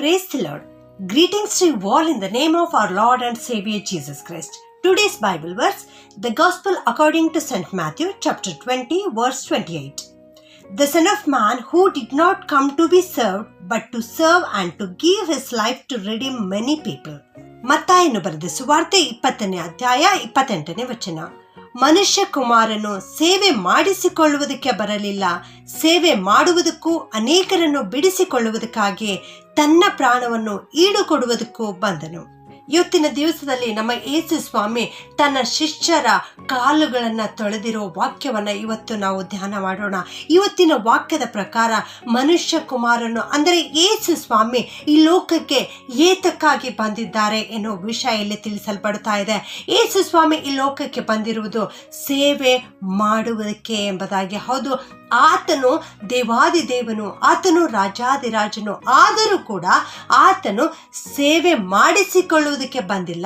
Praise the Lord. Greetings to you all in the name of our Lord and Savior Jesus Christ. Today's Bible verse, the Gospel according to St. Matthew, chapter 20, verse 28. The Son of Man who did not come to be served, but to serve and to give his life to redeem many people. ಮತ್ತಾಯನು ಬರೆದ ಸುವಾರ್ತೆ ಇಪ್ಪತ್ತನೇ ಅಧ್ಯಾಯ ಇಪ್ಪತ್ತೆಂಟನೇ ವಚನ ಮನುಷ್ಯ ಕುಮಾರನು ಸೇವೆ ಮಾಡಿಸಿಕೊಳ್ಳುವುದಕ್ಕೆ ಬರಲಿಲ್ಲ. ಸೇವೆ ಮಾಡುವುದಕ್ಕೂ ಅನೇಕರನ್ನು ಬಿಡಿಸಿಕೊಳ್ಳುವುದಕ್ಕಾಗಿ ತನ್ನ ಪ್ರಾಣವನ್ನು ಈಡುಕೊಡುವುದಕ್ಕೂ ಬಂದನು. ಇವತ್ತಿನ ದಿವಸದಲ್ಲಿ ನಮ್ಮ ಯೇಸು ಸ್ವಾಮಿ ತನ್ನ ಶಿಷ್ಯರ ಕಾಲುಗಳನ್ನು ತೊಳೆದಿರೋ ವಾಕ್ಯವನ್ನು ಇವತ್ತು ನಾವು ಧ್ಯಾನ ಮಾಡೋಣ. ಇವತ್ತಿನ ವಾಕ್ಯದ ಪ್ರಕಾರ ಮನುಷ್ಯ ಕುಮಾರನು, ಅಂದರೆ ಯೇಸು ಸ್ವಾಮಿ, ಈ ಲೋಕಕ್ಕೆ ಏತಕ್ಕಾಗಿ ಬಂದಿದ್ದಾರೆ ಎನ್ನುವ ವಿಷಯ ಇಲ್ಲಿ ತಿಳಿಸಲ್ಪಡ್ತಾ ಇದೆ. ಯೇಸು ಸ್ವಾಮಿ ಈ ಲೋಕಕ್ಕೆ ಬಂದಿರುವುದು ಸೇವೆ ಮಾಡುವುದಕ್ಕೆ ಎಂಬುದಾಗಿ. ಹೌದು, ಆತನು ದೇವಾದಿ ದೇವನು ಆತನು ರಾಜಾದಿರಾಜನು, ಆದರೂ ಕೂಡ ಆತನು ಸೇವೆ ಮಾಡಿಸಿಕೊಳ್ಳುವುದಕ್ಕೆ ಬಂದಿಲ್ಲ,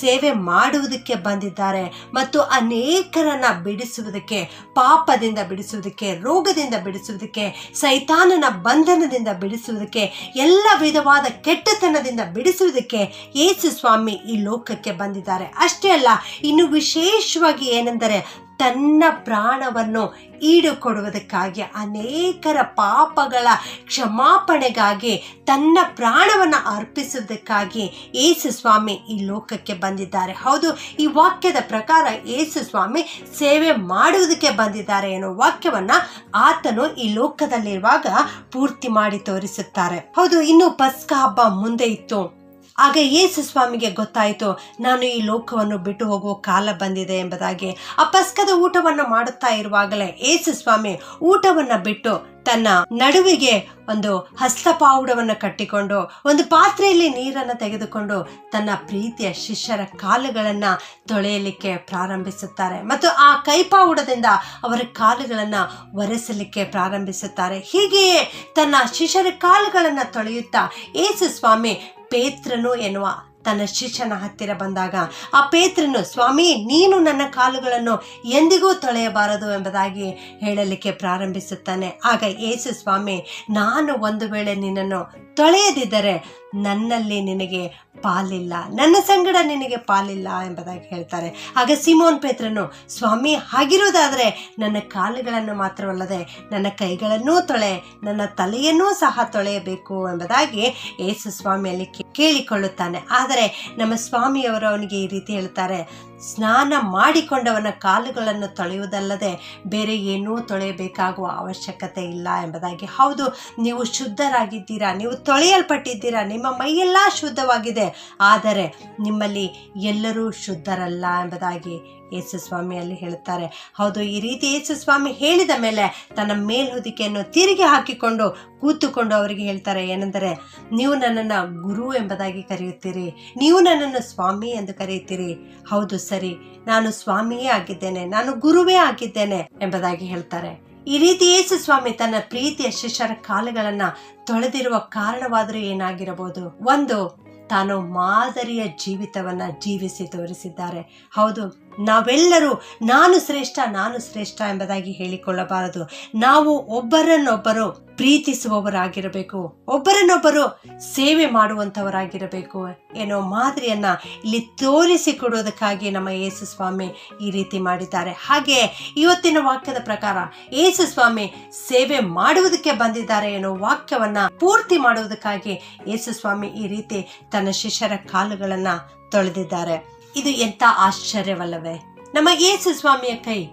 ಸೇವೆ ಮಾಡುವುದಕ್ಕೆ ಬಂದಿದ್ದಾರೆ ಮತ್ತು ಅನೇಕರನ್ನ ಬಿಡಿಸುವುದಕ್ಕೆ, ಪಾಪದಿಂದ ಬಿಡಿಸುವುದಕ್ಕೆ, ರೋಗದಿಂದ ಬಿಡಿಸುವುದಕ್ಕೆ, ಸೈತಾನನ ಬಂಧನದಿಂದ ಬಿಡಿಸುವುದಕ್ಕೆ, ಎಲ್ಲ ವಿಧವಾದ ಕೆಟ್ಟತನದಿಂದ ಬಿಡಿಸುವುದಕ್ಕೆ ಯೇಸು ಸ್ವಾಮಿ ಈ ಲೋಕಕ್ಕೆ ಬಂದಿದ್ದಾರೆ. ಅಷ್ಟೇ ಅಲ್ಲ, ಇನ್ನು ವಿಶೇಷವಾಗಿ ಏನೆಂದರೆ ತನ್ನ ಪ್ರಾಣವನ್ನು ಈಡುಕೊಡುವುದಕ್ಕಾಗಿ ಅನೇಕರ ಪಾಪಗಳ ಕ್ಷಮಾಪಣೆಗಾಗಿ ತನ್ನ ಪ್ರಾಣವನ್ನು ಅರ್ಪಿಸುವುದಕ್ಕಾಗಿ ಏಸು ಸ್ವಾಮಿ ಈ ಲೋಕಕ್ಕೆ ಬಂದಿದ್ದಾರೆ. ಹೌದು, ಈ ವಾಕ್ಯದ ಪ್ರಕಾರ ಏಸು ಸ್ವಾಮಿ ಸೇವೆ ಮಾಡುವುದಕ್ಕೆ ಬಂದಿದ್ದಾರೆ ಎನ್ನುವ ವಾಕ್ಯವನ್ನು ಆತನು ಈ ಲೋಕದಲ್ಲಿರುವಾಗ ಪೂರ್ತಿ ಮಾಡಿ ತೋರಿಸುತ್ತಾರೆ. ಹೌದು, ಇನ್ನು ಪಸ್ಕ ಹಬ್ಬ ಮುಂದೆ ಇತ್ತು. ಆಗ ಯೇಸು ಸ್ವಾಮಿಗೆ ಗೊತ್ತಾಯಿತು, ನಾನು ಈ ಲೋಕವನ್ನು ಬಿಟ್ಟು ಹೋಗುವ ಕಾಲ ಬಂದಿದೆ ಎಂಬುದಾಗಿ. ಆ ಪಸ್ಕದ ಊಟವನ್ನು ಮಾಡುತ್ತಾ ಇರುವಾಗಲೇ ಯೇಸು ಸ್ವಾಮಿ ಊಟವನ್ನು ಬಿಟ್ಟು ತನ್ನ ನಡುವಿಗೆ ಒಂದು ಹಸ್ತಪಾವುಡವನ್ನು ಕಟ್ಟಿಕೊಂಡು, ಒಂದು ಪಾತ್ರೆಯಲ್ಲಿ ನೀರನ್ನು ತೆಗೆದುಕೊಂಡು ತನ್ನ ಪ್ರೀತಿಯ ಶಿಷ್ಯರ ಕಾಲುಗಳನ್ನು ತೊಳೆಯಲಿಕ್ಕೆ ಪ್ರಾರಂಭಿಸುತ್ತಾರೆ. ಮತ್ತು ಆ ಕೈಪಾವುಡದಿಂದ ಅವರ ಕಾಲುಗಳನ್ನು ಒರೆಸಲಿಕ್ಕೆ ಪ್ರಾರಂಭಿಸುತ್ತಾರೆ. ಹೀಗೆಯೇ ತನ್ನ ಶಿಷ್ಯರ ಕಾಲುಗಳನ್ನು ತೊಳೆಯುತ್ತಾ ಯೇಸು ಸ್ವಾಮಿ ಪೇತ್ರನು ಎನ್ನುವ ತನ್ನ ಶಿಷ್ಯನ ಹತ್ತಿರ ಬಂದಾಗ ಆ ಪೇತ್ರನು, ಸ್ವಾಮಿ, ನೀನು ನನ್ನ ಕಾಲುಗಳನ್ನು ಎಂದಿಗೂ ತೊಳೆಯಬಾರದು ಎಂಬುದಾಗಿ ಹೇಳಲಿಕ್ಕೆ ಪ್ರಾರಂಭಿಸುತ್ತಾನೆ. ಆಗ ಯೇಸು ಸ್ವಾಮಿ, ನಾನು ಒಂದು ವೇಳೆ ನಿನ್ನನ್ನು ತೊಳೆಯದಿದ್ದರೆ ನನ್ನಲ್ಲಿ ನಿನಗೆ ಪಾಲಿಲ್ಲ, ನನ್ನ ಸಂಗಡ ನಿನಗೆ ಪಾಲಿಲ್ಲ ಎಂಬುದಾಗಿ ಹೇಳ್ತಾರೆ. ಆಗ ಸಿಮೋನ್ ಪೇತ್ರನು, ಸ್ವಾಮಿ, ಹಾಗಿರುವುದಾದರೆ ನನ್ನ ಕಾಲುಗಳನ್ನು ಮಾತ್ರವಲ್ಲದೆ ನನ್ನ ಕೈಗಳನ್ನೂ ತೊಳೆ, ನನ್ನ ತಲೆಯನ್ನೂ ಸಹ ತೊಳೆಯಬೇಕು ಎಂಬುದಾಗಿ ಯೇಸು ಸ್ವಾಮಿಯಲ್ಲಿ ಕೇಳಿಕೊಳ್ಳುತ್ತಾನೆ. ಆದರೆ ನಮ್ಮ ಸ್ವಾಮಿಯವರು ಅವನಿಗೆ ಈ ರೀತಿ ಹೇಳ್ತಾರೆ ಸ್ನಾನ ಮಾಡಿಕೊಂಡವನ ಕಾಲುಗಳನ್ನು ತೊಳೆಯುವುದಲ್ಲದೆ ಬೇರೆ ಏನೂ ತೊಳೆಯಬೇಕಾಗುವ ಅವಶ್ಯಕತೆ ಇಲ್ಲ ಎಂಬುದಾಗಿ. ಹೌದು, ನೀವು ಶುದ್ಧರಾಗಿದ್ದೀರಾ, ನೀವು ತೊಳೆಯಲ್ಪಟ್ಟಿದ್ದೀರಾ, ನಿಮ್ಮ ಮೈಯೆಲ್ಲ ಶುದ್ಧವಾಗಿದೆ, ಆದರೆ ನಿಮ್ಮಲ್ಲಿ ಎಲ್ಲರೂ ಶುದ್ಧರಲ್ಲ ಎಂಬುದಾಗಿ ಯೇಸು ಸ್ವಾಮಿಯಲ್ಲಿ ಹೇಳುತ್ತಾರೆ. ಹೌದು, ಈ ರೀತಿ ಯೇಸು ಸ್ವಾಮಿ ಹೇಳಿದ ಮೇಲೆ ತನ್ನ ಮೇಲ್ಹುದಿಕೆಯನ್ನು ತಿರುಗಿ ಹಾಕಿಕೊಂಡು ಕೂತುಕೊಂಡು ಅವರಿಗೆ ಹೇಳ್ತಾರೆ, ಏನೆಂದರೆ, ನೀವು ನನ್ನನ್ನು ಗುರು ಎಂಬುದಾಗಿ ಕರೆಯುತ್ತೀರಿ, ನೀವು ನನ್ನನ್ನು ಸ್ವಾಮಿ ಎಂದು ಕರೆಯುತ್ತೀರಿ. ಹೌದು ಸರಿ, ನಾನು ಸ್ವಾಮಿಯೇ ಆಗಿದ್ದೇನೆ, ನಾನು ಗುರುವೇ ಆಗಿದ್ದೇನೆ ಎಂಬುದಾಗಿ ಹೇಳ್ತಾರೆ. ಈ ರೀತಿ ಯೇಸು ಸ್ವಾಮಿ ತನ್ನ ಪ್ರೀತಿಯ ಶಿಷ್ಯರ ಕಾಲುಗಳನ್ನ ತೊಳೆದಿರುವ ಕಾರಣವಾದರೂ ಏನಾಗಿರಬಹುದು? ಒಂದು, ತಾನು ಮಾದರಿಯ ಜೀವಿತವನ್ನ ಜೀವಿಸಿ ತೋರಿಸಿದ್ದಾರೆ. ಹೌದು ನಾವೆಲ್ಲರೂ ನಾನು ಶ್ರೇಷ್ಠ ನಾನು ಶ್ರೇಷ್ಠ ಎಂಬುದಾಗಿ ಹೇಳಿಕೊಳ್ಳಬಾರದು. ನಾವು ಒಬ್ಬರನ್ನೊಬ್ಬರು ಪ್ರೀತಿಸುವವರಾಗಿರಬೇಕು. ಒಬ್ಬರನ್ನೊಬ್ಬರು ಸೇವೆ ಮಾಡುವಂಥವರಾಗಿರಬೇಕು ಏನೋ ಮಾದರಿಯನ್ನ ಇಲ್ಲಿ ತೋರಿಸಿಕೊಡೋದಕ್ಕಾಗಿ ನಮ್ಮ ಯೇಸು ಸ್ವಾಮಿ ಈ ರೀತಿ ಮಾಡಿದ್ದಾರೆ. ಹಾಗೆ ಇವತ್ತಿನ ವಾಕ್ಯದ ಪ್ರಕಾರ ಯೇಸು ಸ್ವಾಮಿ ಸೇವೆ ಮಾಡುವುದಕ್ಕೆ ಬಂದಿದ್ದಾರೆ ಏನೋ ವಾಕ್ಯವನ್ನ ಪೂರ್ತಿ ಮಾಡುವುದಕ್ಕಾಗಿ ಯೇಸು ಸ್ವಾಮಿ ಈ ರೀತಿ ತನ್ನ ಶಿಷ್ಯರ ಕಾಲುಗಳನ್ನು ತೊಳೆದಿದ್ದಾರೆ. ಇದು ಎಂಥ ಆಶ್ಚರ್ಯವಲ್ಲವೇ? ನಮ್ಮ ಯೇಸು ಸ್ವಾಮಿಯ ಕೈ.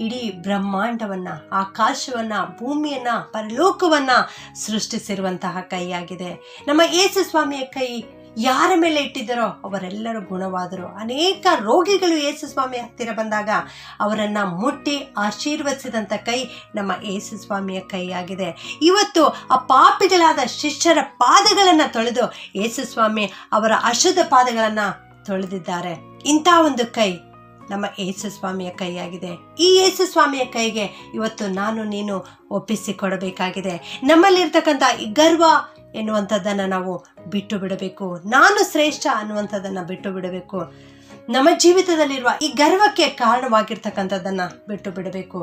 ಇಡೀ ಬ್ರಹ್ಮಾಂಡವನ್ನ, ಆಕಾಶವನ್ನ, ಭೂಮಿಯನ್ನ, ಪರಲೋಕವನ್ನ ಸೃಷ್ಟಿಸಿರುವಂತಹ ಕೈಯಾಗಿದೆ. ನಮ್ಮ ಯೇಸು ಸ್ವಾಮಿಯ ಕೈ ಯಾರ ಮೇಲೆ ಇಟ್ಟಿದ್ದರೋ ಅವರೆಲ್ಲರೂ ಗುಣವಾದರು. ಅನೇಕ ರೋಗಿಗಳು ಯೇಸು ಸ್ವಾಮಿ ಹತ್ತಿರ ಬಂದಾಗ ಅವರನ್ನ ಮುಟ್ಟಿ ಆಶೀರ್ವದಿಸಿದಂಥ ಕೈ ನಮ್ಮ ಯೇಸು ಸ್ವಾಮಿಯ ಕೈಯಾಗಿದೆ. ಇವತ್ತು ಆ ಪಾಪಿಗಳಾದ ಶಿಷ್ಯರ ಪಾದಗಳನ್ನು ತೊಳೆದು ಯೇಸು ಸ್ವಾಮಿ ಅವರ ಅಶುದ್ಧ ಪಾದಗಳನ್ನು ತೊಳೆದಿದ್ದಾರೆ. ಇಂಥ ಒಂದು ಕೈ ನಮ್ಮ ಯೇಸು ಸ್ವಾಮಿಯ ಕೈಯಾಗಿದೆ. ಈ ಯೇಸು ಸ್ವಾಮಿಯ ಕೈಗೆ ಇವತ್ತು ನಾನು ನೀನು ಒಪ್ಪಿಸಿ ಕೊಡಬೇಕಾಗಿದೆ ನಮ್ಮಲ್ಲಿರ್ತಕ್ಕಂಥ ಈ ಗರ್ವ ಎನ್ನುವಂಥದ್ದನ್ನು ನಾವು ಬಿಟ್ಟು ಬಿಡಬೇಕು ನಾನು ಶ್ರೇಷ್ಠ ಅನ್ನುವಂಥದ್ದನ್ನು ಬಿಟ್ಟು ಬಿಡಬೇಕು ನಮ್ಮ ಜೀವಿತದಲ್ಲಿರುವ ಈ ಗರ್ವಕ್ಕೆ ಕಾರಣವಾಗಿರ್ತಕ್ಕಂಥದ್ದನ್ನು ಬಿಟ್ಟು ಬಿಡಬೇಕು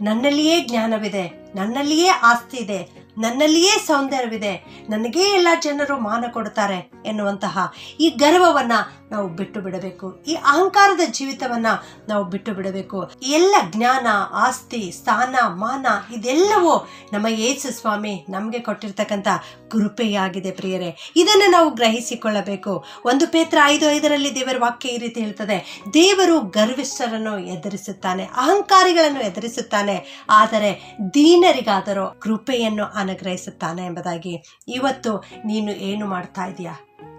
ನನ್ನಲ್ಲಿಯೇ ಜ್ಞಾನವಿದೆ, ನನ್ನಲ್ಲಿಯೇ ಆಸ್ತಿ ಇದೆ, ನನ್ನಲ್ಲಿಯೇ ಸೌಂದರ್ಯವಿದೆ, ನನಗೇ ಎಲ್ಲ ಜನರು ಮಾನ ಕೊಡ್ತಾರೆ ಎನ್ನುವಂತಹ ಈ ಗರ್ವವನ್ನ ನಾವು ಬಿಟ್ಟು ಬಿಡಬೇಕು. ಈ ಅಹಂಕಾರದ ಜೀವಿತವನ್ನ ನಾವು ಬಿಟ್ಟು ಬಿಡಬೇಕು. ಎಲ್ಲ ಜ್ಞಾನ, ಆಸ್ತಿ, ಸ್ಥಾನ, ಮಾನ ಇದೆಲ್ಲವೂ ನಮ್ಮ ಯೇಸು ಸ್ವಾಮಿ ನಮಗೆ ಕೊಟ್ಟಿರ್ತಕ್ಕಂಥ ಕೃಪೆಯಾಗಿದೆ ಪ್ರಿಯರೇ. ಇದನ್ನು ನಾವು ಗ್ರಹಿಸಿಕೊಳ್ಳಬೇಕು. ಒಂದು ಪೇತ್ರ ಐದು ಐದರಲ್ಲಿ ದೇವರ ವಾಕ್ಯ ಈ ರೀತಿ ಹೇಳ್ತದೆ. ದೇವರು ಗರ್ವಿಷ್ಠರನ್ನು ಎದುರಿಸುತ್ತಾನೆ, ಅಹಂಕಾರಿಗಳನ್ನು ಎದುರಿಸುತ್ತಾನೆ, ಆದರೆ ದೀನರಿಗಾದರೂ ಕೃಪೆಯನ್ನು ಅನುಗ್ರಹಿಸುತ್ತಾನೆ ಎಂಬುದಾಗಿ. ಇವತ್ತು ನೀನು ಏನು ಮಾಡ್ತಾ ಇದೀಯಾ?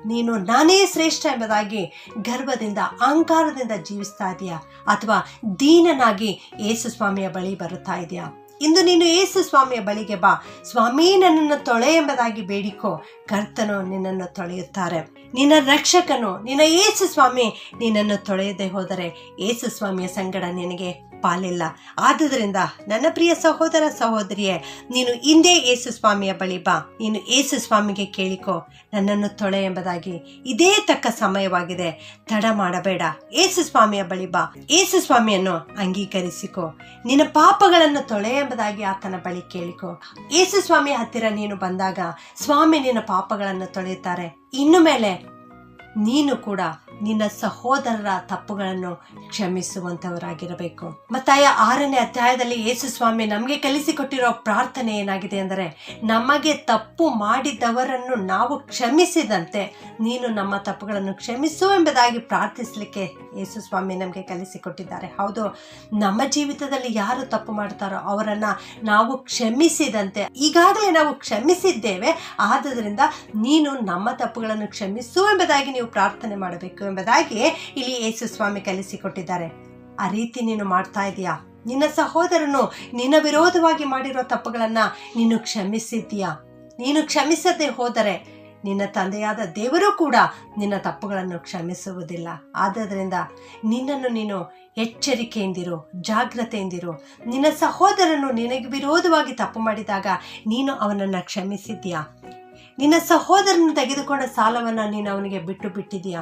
ನೀನು ನಾನೇ ಶ್ರೇಷ್ಠ ಎಂಬುದಾಗಿ ಗರ್ವದಿಂದ ಅಹಂಕಾರದಿಂದ ಜೀವಿಸ್ತಾ ಇದೆಯಾ? ಅಥವಾ ದೀನನಾಗಿ ಯೇಸು ಸ್ವಾಮಿಯ ಬಳಿ ಬರುತ್ತಾ ಇದೆಯಾ? ಇಂದು ನೀನು ಏಸು ಸ್ವಾಮಿಯ ಬಳಿಗೆ ಬಾ. ಸ್ವಾಮಿ, ನನ್ನನ್ನು ತೊಳೆ ಎಂಬುದಾಗಿ ಬೇಡಿಕೋ. ಕರ್ತನು ನಿನ್ನನ್ನು ತೊಳೆಯುತ್ತಾರೆ. ನಿನ್ನ ರಕ್ಷಕನು, ನಿನ್ನ ಏಸು ಸ್ವಾಮಿ, ನಿನ್ನನ್ನು ತೊಳೆಯದೆ ಹೋದರೆ ಏಸು ಸ್ವಾಮಿಯ ಸಂಗಡ ನಿನಗೆ ಪಾಲಿಲ್ಲ. ಆದುದರಿಂದ ನನ್ನ ಪ್ರಿಯ ಸಹೋದರ ಸಹೋದರಿಯೇ, ನೀನು ಹಿಂದೆ ಯೇಸು ಸ್ವಾಮಿಯ ಬಳಿ ಬಾ. ನೀನು ಯೇಸು ಸ್ವಾಮಿಗೆ ಕೇಳಿಕೋ. ನನ್ನನ್ನು ತೊಳೆ ಎಂಬುದಾಗಿ ಇದೇ ತಕ್ಕ ಸಮಯವಾಗಿದೆ. ತಡ ಮಾಡಬೇಡ. ಯೇಸು ಸ್ವಾಮಿಯ ಬಳಿ ಬಾ. ಯೇಸು ಸ್ವಾಮಿಯನ್ನು ಅಂಗೀಕರಿಸಿಕೋ. ನಿನ್ನ ಪಾಪಗಳನ್ನು ತೊಳೆ ಎಂಬುದಾಗಿ ಆತನ ಬಳಿ ಕೇಳಿಕೋ. ಯೇಸು ಸ್ವಾಮಿಯ ಹತ್ತಿರ ನೀನು ಬಂದಾಗ ಸ್ವಾಮಿ ನಿನ್ನ ಪಾಪಗಳನ್ನು ತೊಳೆಯುತ್ತಾರೆ. ಇನ್ನು ಮೇಲೆ ನೀನು ಕೂಡ ನಿನ್ನ ಸಹೋದರರ ತಪ್ಪುಗಳನ್ನು ಕ್ಷಮಿಸುವಂತವರಾಗಿರಬೇಕು ಮತ್ತಾಯ ಆರನೇ ಅಧ್ಯಾಯದಲ್ಲಿ ಯೇಸು ಸ್ವಾಮಿ ನಮಗೆ ಕಲಿಸಿಕೊಟ್ಟಿರೋ ಪ್ರಾರ್ಥನೆ ಏನಾಗಿದೆ ಅಂದರೆ, ನಮಗೆ ತಪ್ಪು ಮಾಡಿದವರನ್ನು ನಾವು ಕ್ಷಮಿಸಿದಂತೆ ನೀನು ನಮ್ಮ ತಪ್ಪುಗಳನ್ನು ಕ್ಷಮಿಸು ಎಂಬುದಾಗಿ ಪ್ರಾರ್ಥಿಸಲಿಕ್ಕೆ ಯೇಸು ಸ್ವಾಮಿ ನಮಗೆ ಕಲಿಸಿಕೊಟ್ಟಿದ್ದಾರೆ. ಹೌದು, ನಮ್ಮ ಜೀವಿತದಲ್ಲಿ ಯಾರು ತಪ್ಪು ಮಾಡ್ತಾರೋ ಅವರನ್ನು ನಾವು ಕ್ಷಮಿಸಿದಂತೆ, ಈಗಾಗಲೇ ನಾವು ಕ್ಷಮಿಸಿದ್ದೇವೆ, ಆದ್ದರಿಂದ ನೀನು ನಮ್ಮ ತಪ್ಪುಗಳನ್ನು ಕ್ಷಮಿಸು ಎಂಬುದಾಗಿ ನೀವು ಪ್ರಾರ್ಥನೆ ಮಾಡಬೇಕು. ಎಂಬುದಾಗಿ ಇಲ್ಲಿ ಯೇಸು ಸ್ವಾಮಿ ಕಲಿಸಿಕೊಟ್ಟಿದ್ದಾರೆ. ಆ ರೀತಿ ನೀನು ಮಾಡ್ತಾ ಇದೀಯಾ? ನಿನ್ನ ಸಹೋದರನು ನಿನ್ನ ವಿರೋಧವಾಗಿ ಮಾಡಿರೋ ತಪ್ಪುಗಳನ್ನ ನೀನು ಕ್ಷಮಿಸಿದ್ದೀಯಾ? ನೀನು ಕ್ಷಮಿಸದೆ ಹೋದರೆ ನಿನ್ನ ತಂದೆಯಾದ ದೇವರು ಕೂಡ ನಿನ್ನ ತಪ್ಪುಗಳನ್ನು ಕ್ಷಮಿಸುವುದಿಲ್ಲ. ಆದ್ದರಿಂದ ನಿನ್ನನ್ನು ನೀನು ಎಚ್ಚರಿಕೆಯಿಂದಿರು, ಜಾಗ್ರತೆಯಿಂದಿರು. ನಿನ್ನ ಸಹೋದರನು ನಿನಗೆ ವಿರೋಧವಾಗಿ ತಪ್ಪು ಮಾಡಿದಾಗ ನೀನು ಅವನನ್ನು ಕ್ಷಮಿಸಿದ್ಯಾ ನಿನ್ನ ಸಹೋದರನ ತೆಗೆದುಕೊಂಡ ಸಾಲವನ್ನು ನೀನು ಅವನಿಗೆ ಬಿಟ್ಟು ಬಿಟ್ಟಿದೀಯಾ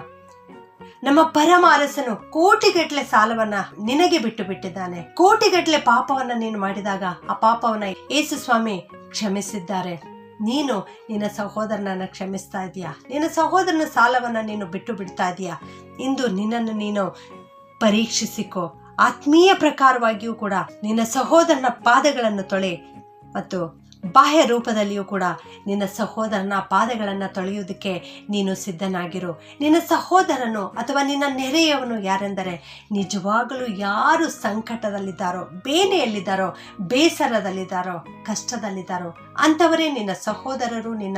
ನಮ್ಮ ಪರಮ ಅರಸನು ಕೋಟಿಗಟ್ಟಲೆ ಸಾಲವನ್ನ ನಿನಗೆ ಬಿಟ್ಟು ಬಿಟ್ಟಿದ್ದಾನೆ. ಕೋಟಿಗಟ್ಟಲೆ ಪಾಪವನ್ನ ನೀನು ಮಾಡಿದಾಗ ಆ ಪಾಪವನ್ನ ಯೇಸು ಸ್ವಾಮಿ ಕ್ಷಮಿಸಿದ್ದಾರೆ. ನೀನು ನಿನ್ನ ಸಹೋದರನನ್ನ ಕ್ಷಮಿಸ್ತಾ ಇದೀಯಾ ನಿನ್ನ ಸಹೋದರನ ಸಾಲವನ್ನ ನೀನು ಬಿಟ್ಟು ಬಿಡ್ತಾ ಇದೀಯಾ ಇಂದು ನಿನ್ನನ್ನು ನೀನು ಪರೀಕ್ಷಿಸಿಕೋ. ಆತ್ಮೀಯ ಪ್ರಕಾರವಾಗಿಯೂ ಕೂಡ ನಿನ್ನ ಸಹೋದರನ ಪಾದಗಳನ್ನು ತೊಳೆ ಮತ್ತು ಬಾಹ್ಯ ರೂಪದಲ್ಲಿಯೂ ಕೂಡ ನಿನ್ನ ಸಹೋದರನ ಪಾದಗಳನ್ನು ತೊಳೆಯುವುದಕ್ಕೆ ನೀನು ಸಿದ್ಧನಾಗಿರು. ನಿನ್ನ ಸಹೋದರನು ಅಥವಾ ನಿನ್ನ ನೆರೆಯವನು ಯಾರೆಂದರೆ ನಿಜವಾಗಲೂ ಯಾರು ಸಂಕಟದಲ್ಲಿದ್ದಾರೋ, ಬೇನೆಯಲ್ಲಿದ್ದಾರೋ, ಬೇಸರದಲ್ಲಿದ್ದಾರೋ, ಕಷ್ಟದಲ್ಲಿದ್ದಾರೋ, ಅಂಥವರೇ ನಿನ್ನ ಸಹೋದರರು, ನಿನ್ನ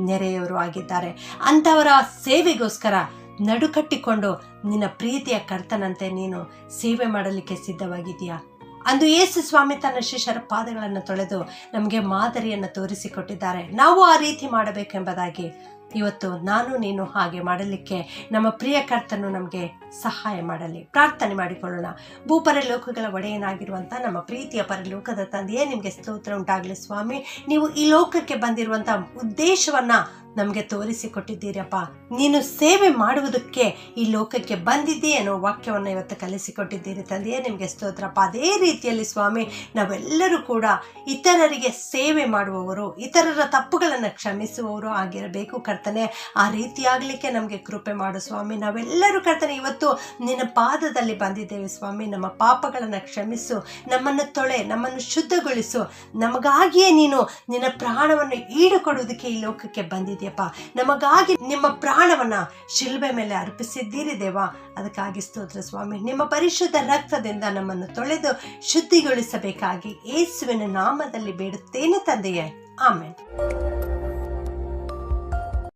ನೆರೆಯವರು ಆಗಿದ್ದಾರೆ. ಅಂಥವರ ಸೇವೆಗೋಸ್ಕರ ನಡುಕಟ್ಟಿಕೊಂಡು ನಿನ್ನ ಪ್ರೀತಿಯ ಕರ್ತನಂತೆ ನೀನು ಸೇವೆ ಮಾಡಲಿಕ್ಕೆ ಸಿದ್ಧವಾಗಿದೆಯಾ ಅಂದು ಯೇಸು ಸ್ವಾಮಿ ತನ್ನ ಶಿಷ್ಯರ ಪಾದಗಳನ್ನು ತೊಳೆದು ನಮಗೆ ಮಾದರಿಯನ್ನು ತೋರಿಸಿಕೊಟ್ಟಿದ್ದಾರೆ. ನಾವು ಆ ರೀತಿ ಮಾಡಬೇಕೆಂಬುದಾಗಿ ಇವತ್ತು ನಾನು ನೀನು ಹಾಗೆ ಮಾಡಲಿಕ್ಕೆ ನಮ್ಮ ಪ್ರಿಯ ಕರ್ತನು ನಮಗೆ ಸಹಾಯ ಮಾಡಲಿ. ಪ್ರಾರ್ಥನೆ ಮಾಡಿಕೊಳ್ಳೋಣ. ಭೂಪರಲೋಕಗಳ ಒಡೆಯನಾಗಿರುವಂಥ ನಮ್ಮ ಪ್ರೀತಿಯ ಪರಲೋಕದ ತಂದೆಯೇ, ನಿಮಗೆ ಸ್ತೋತ್ರ ಉಂಟಾಗಲಿ ಸ್ವಾಮಿ. ನೀವು ಈ ಲೋಕಕ್ಕೆ ಬಂದಿರುವಂಥ ಉದ್ದೇಶವನ್ನ ನಮಗೆ ತೋರಿಸಿಕೊಟ್ಟಿದ್ದೀರಪ್ಪ. ನೀನು ಸೇವೆ ಮಾಡುವುದಕ್ಕೆ ಈ ಲೋಕಕ್ಕೆ ಬಂದಿದ್ದಿ ಅನ್ನೋ ವಾಕ್ಯವನ್ನು ಇವತ್ತು ಕಲಿಸಿಕೊಟ್ಟಿದ್ದೀರಿ ತಂದೆಯೇ. ನಿಮಗೆ ಸ್ತೋತ್ರಪ್ಪ. ಅದೇ ರೀತಿಯಲ್ಲಿ ಸ್ವಾಮಿ, ನಾವೆಲ್ಲರೂ ಕೂಡ ಇತರರಿಗೆ ಸೇವೆ ಮಾಡುವವರು, ಇತರರ ತಪ್ಪುಗಳನ್ನು ಕ್ಷಮಿಸುವವರು ಆಗಿರಬೇಕು ಕರ್ತನೆ. ಆ ರೀತಿಯಾಗಲಿಕ್ಕೆ ನಮಗೆ ಕೃಪೆ ಮಾಡು ಸ್ವಾಮಿ. ನಾವೆಲ್ಲರೂ ಕರ್ತನೆ, ಇವತ್ತು ನಿನ್ನ ಪಾದದಲ್ಲಿ ಬಂದಿದ್ದೇವೆ ಸ್ವಾಮಿ. ನಮ್ಮ ಪಾಪಗಳನ್ನು ಕ್ಷಮಿಸು, ನಮ್ಮನ್ನು ತೊಳೆ, ನಮ್ಮನ್ನು ಶುದ್ಧಗೊಳಿಸು. ನಮಗಾಗಿಯೇ ನೀನು ನಿನ್ನ ಪ್ರಾಣವನ್ನು ಈಡುಕೊಡುವುದಕ್ಕೆ ಈ ಲೋಕಕ್ಕೆ ಬಂದಿದ್ದೀಯಪ್ಪ ನಮಗಾಗಿ ನಿಮ್ಮ ಪ್ರಾಣವನ್ನ ಶಿಲ್ಬೆ ಮೇಲೆ ಅರ್ಪಿಸಿದ್ದೀರಿ ದೇವ. ಅದಕ್ಕಾಗಿ ಸ್ತೋತ್ರ ಸ್ವಾಮಿ. ನಿಮ್ಮ ಪರಿಶುದ್ಧ ರಕ್ತದಿಂದ ನಮ್ಮನ್ನು ತೊಳೆದು ಶುದ್ಧಿಗೊಳಿಸಬೇಕಾಗಿ ಯೇಸುವಿನ ನಾಮದಲ್ಲಿ ಬೇಡುತ್ತೇನೆ ತಂದೆಯೇ. ಆಮೇಲೆ